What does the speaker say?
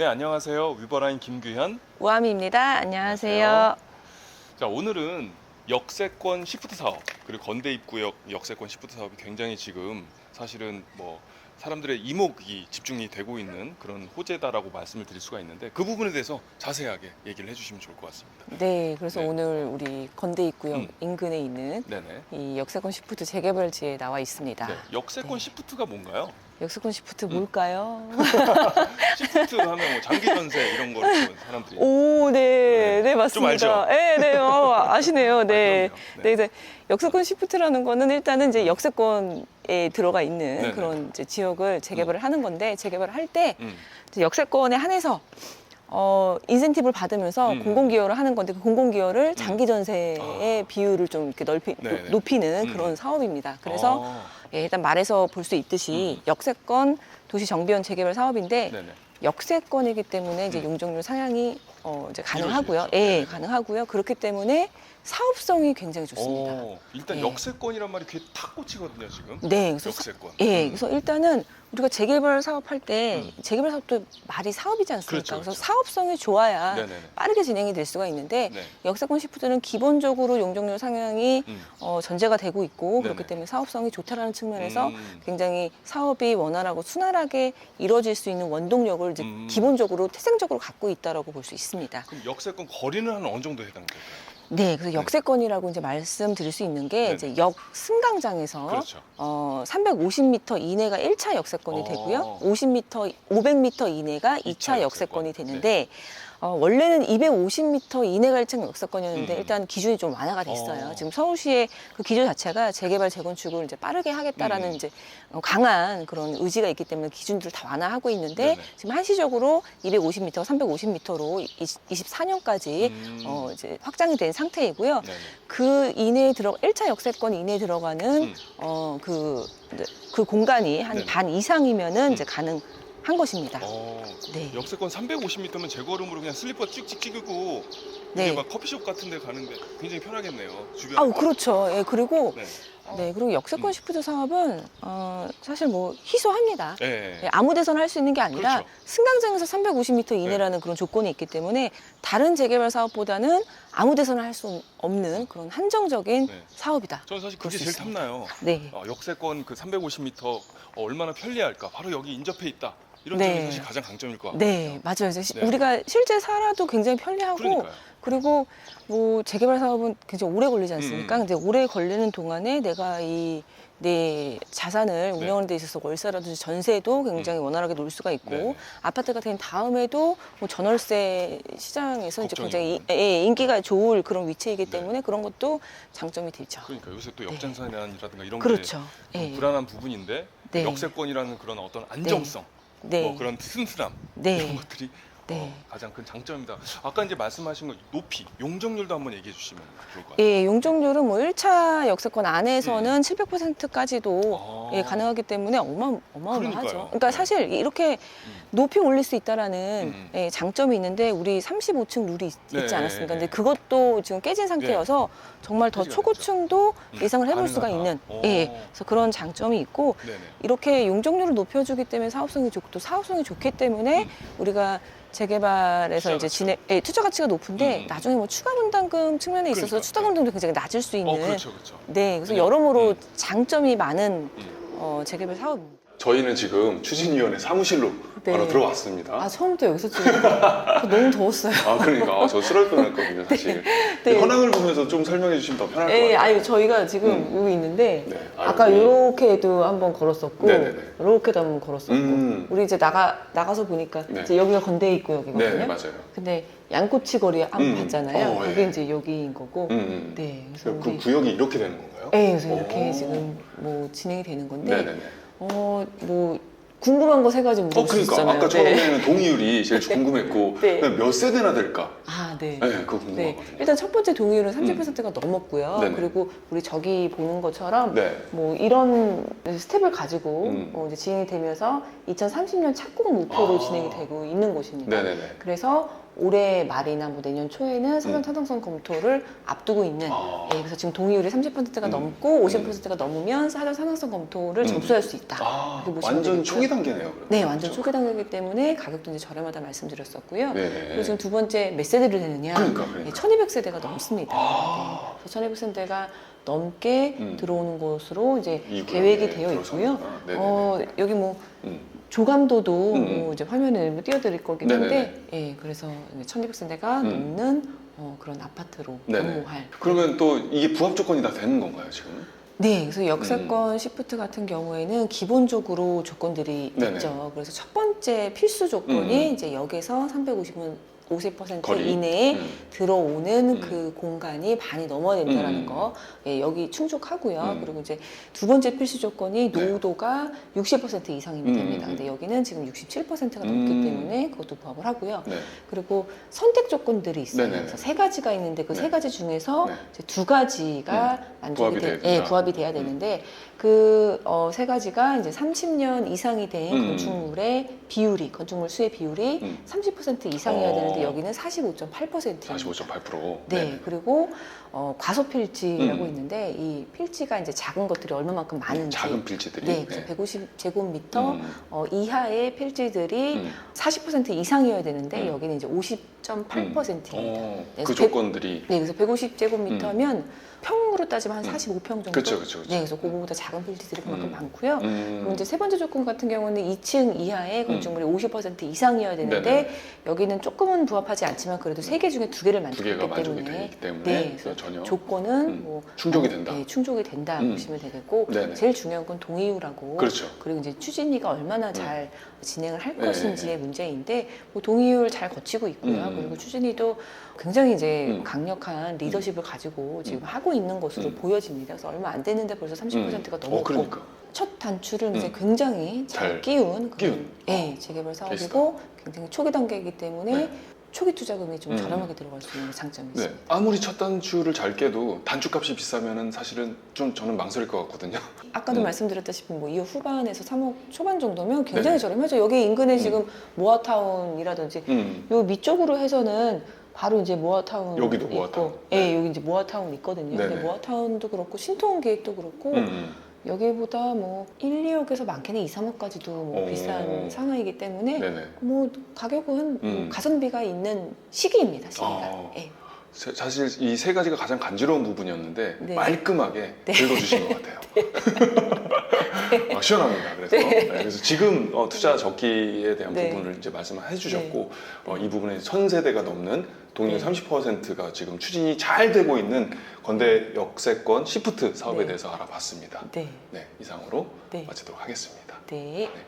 네, 안녕하세요. 위버라인 김규현. 우아미입니다. 안녕하세요. 안녕하세요. 자, 오늘은 역세권 시프트 사업, 그리고 건대 입구역 역세권 시프트 사업이 굉장히 지금 사실은 뭐 사람들의 이목이 집중이 되고 있는 그런 호재다라고 말씀을 드릴 수가 있는데 그 부분에 대해서 자세하게 얘기를 해주시면 좋을 것 같습니다. 네, 그래서 네. 오늘 우리 건대 입구역 음. 인근에 있는 네네. 이 역세권 시프트 재개발지에 나와 있습니다. 네, 역세권 네. 시프트가 뭔가요? 역세권 시프트 음. 뭘까요? 시프트 하면 뭐 장기 전세 이런 걸 보는 사람들이 오, 네, 네. 네, 좀 맞습니다. 알죠? 네, 네, 어, 아시네요. 네. 그럼요. 네. 네, 이제 역세권 시프트라는 거는 일단은 이제 역세권에 들어가 있는 네네. 그런 이제 지역을 재개발을 하는 건데 재개발을 할 때 음. 역세권에 한해서 어, 인센티브를 받으면서 음. 공공기여를 하는 건데 그 공공기여를 장기 전세의 아. 비율을 좀 이렇게 넓히, 네네. 높이는 음. 그런 사업입니다. 그래서 아, 예, 일단 말에서 볼 수 있듯이 음. 역세권 도시 정비원 재개발 사업인데 네네. 역세권이기 때문에 이제 음. 용적률 상향이 어, 이제 가능하고요. 예, 네네. 가능하고요. 그렇기 때문에 사업성이 굉장히 좋습니다. 오, 일단 네. 역세권이란 말이 귀에 탁 꽂히거든요 지금. 네, 그래서 역세권. 예, 음. 그래서 일단은 우리가 재개발 사업할 때 음. 재개발 사업도 말이 사업이지 않습니까? 그렇죠, 래서 그렇죠. 사업성이 좋아야 네네네. 빠르게 진행이 될 수가 있는데 네. 역세권 시프트는 기본적으로 용적률 상향이 음. 어, 전제가 되고 있고 그렇기 네네. 때문에 사업성이 좋다라는 측면에서 음. 굉장히 사업이 원활하고 순활하게 이루어질 수 있는 원동력을 이제 음. 기본적으로 태생적으로 갖고 있다라고 볼 수 있습니다. 그럼 역세권 거리는 한 어느 정도 해당될까요? 네, 그래서 역세권이라고 이제 말씀드릴 수 있는 게 네네. 이제 역 승강장에서 그렇죠. 어, 350m 이내가 1차 역세권이 어. 되고요. 50m, 500m 이내가 2차, 이차 역세권이 역세권. 되는데 어, 원래는 250m 이내가 1차 역세권이었는데 음. 일단 기준이 좀 완화가 됐어요. 어. 지금 서울시의 그 기준 자체가 재개발 재건축을 이제 빠르게 하겠다라는 음. 이제 어, 강한 그런 의지가 있기 때문에 기준들을 다 완화하고 있는데 네네. 지금 한시적으로 250m, 350m로 24년까지 음. 어, 이제 확장이 된 상태이고요. 네네. 그 이내에 들어 1차 역세권 이내에 들어가는 음. 어그 그 공간이 한. 반 이상이면은 음. 이제 가능 한 것입니다. 어, 네. 역세권 350m면 제 걸음으로 그냥 슬리퍼 찍찍 찍고 네. 이게 막 커피숍 같은 데 가는데 굉장히 편하겠네요. 주변. 아우 그렇죠. 예, 그리고 네. 네 그리고 역세권 음. 시프트 사업은 어 사실 뭐 희소합니다. 네. 예, 아무 데서나 할 수 있는 게 아니라 그렇죠. 승강장에서 350m 이내라는 그런 조건이 있기 때문에 다른 재개발 사업보다는 아무 데서나 할 수 없는 그런 한정적인 네. 사업이다. 저는 사실 볼 그게 수 제일. 탐나요. 네. 어, 역세권 그 350m 어, 얼마나 편리할까. 바로 여기 인접해 있다. 이런 네. 점이 사실 가장 강점일 것 같아요. 네, 맞아요. 이제 시- 네. 우리가 실제 살아도 굉장히 편리하고 그러니까요. 그리고 뭐 재개발 사업은 굉장히 오래 걸리지 않습니까? 음. 근데 오래 걸리는 동안에 내가 이 내 자산을 운영하는 데 있어서 월세라든지 전세도 굉장히 원활하게 놓을 수가 있고 음. 네네. 아파트가 된 다음에도 뭐 전월세 시장에서 이제 굉장히 이- 없는. 예, 인기가 좋을 그런 위치이기 네. 때문에 그런 것도 장점이 되죠. 그러니까 요새 또 네. 역전산이라든가 이런 게 그렇죠. 좀 예. 불안한 부분인데 네. 역세권이라는 그런 어떤 안정성, 네. 뭐 그런 튼튼함 네. 이런 것들이 네. 어, 가장 큰 장점입니다. 아까 이제 말씀하신 거 높이, 용적률도 한번 얘기해 주시면 좋을 것 같아요. 예, 용적률은 뭐 1차 역세권 안에서는 700%까지도 음. 아. 예, 가능하기 때문에 어마, 어마어마하죠. 그러니까요. 그러니까 네. 사실 이렇게 음. 높이 올릴 수 있다라는 음. 예, 장점이 있는데 우리 35층 룰이 있, 네, 지 않았습니까? 네, 근데 네. 그것도 지금 깨진 상태여서 정말 더 초고층도 음, 예상을 해볼 수가 가능하다. 있는 오. 예, 그래서 그런 장점이 있고 네네. 이렇게 용적률을 높여주기 때문에 사업성이 좋고 또 사업성이 좋기 때문에 음. 우리가 재개발에서 투자 이제 가치가. 진행, 예, 투자 가치가 높은데 음. 나중에 뭐 추가 분담금 측면에 있어서 그러니까, 추가 네. 분담금도 굉장히 낮을 수 있는 어, 그렇죠, 그렇죠. 네, 그래서 네. 여러모로 음. 장점이 많은 음. 어, 재개발 사업입니다. 저희는 지금 추진위원회 사무실로 네. 바로 들어왔습니다. 아 처음부터 여기서 찍는 거 너무 더웠어요. 아 그러니까 아, 저 쓰러질 뻔했거든요 사실. 네. 현황을 보면서 좀 설명해 주시면 더 편할 것 예, 같아요. 아니 저희가 지금 음. 여기 있는데 네. 아, 아까 여기. 요렇게도 한번 걸었었고 네네네. 요렇게도 한번 걸었었고 음. 우리 이제 나가 나가서 보니까 네. 이제 여기가 건대 입구역이거든요. 네 맞아요. 근데 양꼬치 거리 한번 음. 봤잖아요. 어, 그게 예. 이제 여기인 거고. 음, 음. 네, 그래서 그 우리 구역이 이렇게 되는 건가요? 네, 그래서 이렇게 오. 지금 뭐 진행이 되는 건데 네네네. 어 뭐 궁금한 거 세 가지 어 그러니까 물어보셨잖아요. 아까 네. 처음에는 동의율이 제일 궁금했고 네. 몇 세대나 될까? 아, 네. 네, 그거 네, 궁금하거든요. 일단 첫 번째 동의율은 30%가 넘었고요. 네네. 그리고 우리 저기 보는 것처럼 네. 뭐 이런 스텝을 가지고 음. 어, 이제 진행이 되면서 2030년 착공 목표로 아. 진행이 되고 있는 곳입니다. 네네네. 그래서 올해 말이나 뭐 내년 초에는 사전 음. 타당성 검토를 앞두고 있는 아. 예, 그래서 지금 동의율이 30%가 음. 넘고 50%가 넘으면 사전 타당성 검토를 음. 접수할 수 있다. 아, 이렇게 보시면 완전 되겠고요. 초기 단계네요. 그러면. 네, 완전 그렇죠? 초기 단계이기 때문에 가격도 이제 저렴하다 말씀드렸었고요. 네. 그리고 지금 두 번째 몇 세대를 되느냐? 그러니까, 그러니까. 1200세대가 넘습니다. 아. 네, 1200세대가 넘게 음. 들어오는 것으로 이제 이 계획이 구역에 되어 있고요. 들어서는구나. 네네네. 어, 여기 뭐 음. 조감도도 음, 음. 뭐 이제 화면을 뭐 띄워드릴 거긴. 한데, 예, 그래서 1200세대가 음. 넘는 어, 그런 아파트로 네네. 변모할. 그러면 또 이게 부합 조건이 다 되는 건가요 지금? 네, 그래서 음. 역세권 시프트 같은 경우에는 기본적으로 조건들이 네네. 있죠. 그래서 첫 번째 필수 조건이 음. 이제 역에서 350은 50% 거리. 이내에 음. 들어오는 음. 그 공간이 반이 넘어야 된다라는 음. 거, 예, 여기 충족하고요. 음. 그리고 이제 두 번째 필수 조건이 네. 노후도가 60% 이상이면 음, 됩니다. 음, 음. 근데 여기는 지금 67%가 음. 넘기 때문에 그것도 부합을 하고요. 네. 그리고 선택 조건들이 있어요. 네네네. 그래서 세 가지가 있는데 그세 네. 가지 중에서 네. 이제 두 가지가 만족이 부합이 돼. 예, 부합이 돼야 되는데 그세 가지가 이제 30년 이상이 된 음. 건축물의 비율이 건축물 수의 비율이 음. 30% 이상이어야 어. 되는데 여기는 45.8%입니다. 45.8%. 네, 그리고 어, 과소 필지라고 음. 있는데 이 필지가 이제 작은 것들이 얼마만큼 많은지 작은 필지들이. 네, 그래서 150 제곱미터 음. 어, 이하의 필지들이 음. 40% 이상이어야 되는데 음. 여기는 이제 50.8%입니다. 어, 네, 그 백- 조건들이. 네, 그래서 150 제곱미터면 평으로 따지면 한 음. 45평 정도. 그쵸, 그쵸, 그쵸. 네, 그래서 그거보다 작은 필지들이 그만큼 음. 많고요. 음. 그리고 이제 세 번째 조건 같은 경우는 2층 이하의 건축물이 50% 이상이어야 되는데 네네. 여기는 조금은 부합하지 않지만 그래도 세 개 중에 두 개를 두 만족이 때문에 되기 때문에 네, 그래서 전혀 조건은 음. 뭐 충족이 만- 된다. 네, 충족이 된다 음. 보시면 되겠고 네네. 제일 중요한 건 동의율하고 그렇죠. 그리고 이제 추진위가 얼마나 네. 잘 진행을 할 네. 것인지의 문제인데 뭐 동의율 잘 거치고 있고요. 음. 그리고 추진위도 굉장히 이제 음. 강력한 리더십을 가지고 지금 음. 하고 있는 것으로 음. 보여집니다. 그래서 얼마 안 됐는데 벌써 30%가 음. 넘었고 어, 그러니까. 첫 단추를 이제 음. 굉장히 잘, 잘 끼운, 끼운. 예, 어. 재개발 사업이고 굉장히 초기 단계이기 때문에 네. 초기 투자금이 좀 음. 저렴하게 들어갈 수 있는 장점이 네. 있습니다. 아무리 첫 단추를 잘 깨도 단추값이 비싸면은 사실은 좀 저는 망설일 것 같거든요. 아까도 음. 말씀드렸다시피 뭐 2호 후반에서 3억 초반 정도면 굉장히 네. 저렴하죠. 여기 인근에 음. 지금 모아타운이라든지 음. 요 밑쪽으로 해서는 바로 이제 모아타운 여기도 있고, 모아타운. 예, 네. 여기 이제 모아타운 있거든요. 근데 네네. 모아타운도 그렇고 신통 게이트도 그렇고 음. 여기보다 뭐 1, 2억에서 많게는 2, 3억까지도 뭐 오. 비싼 상황이기 때문에 네네. 뭐 가격은 뭐 음. 가성비가 있는 시기입니다. 시기가. 아. 예. 사- 사실 이 세 가지가 가장 간지러운 부분이었는데 네. 말끔하게 네. 긁어주신 것 같아요. 아, 시원합니다. 그래서 네, 그래서 지금 어, 투자 적기에 대한 네. 부분을 이제 말씀해 주셨고 네. 어, 이 부분에 천 세대가 넘는 동일 네. 30%가 지금 추진이 잘 되고 있는 건대 역세권 시프트 사업에 네. 대해서 알아봤습니다. 네. 네, 이상으로 네. 마치도록 하겠습니다. 네. 네.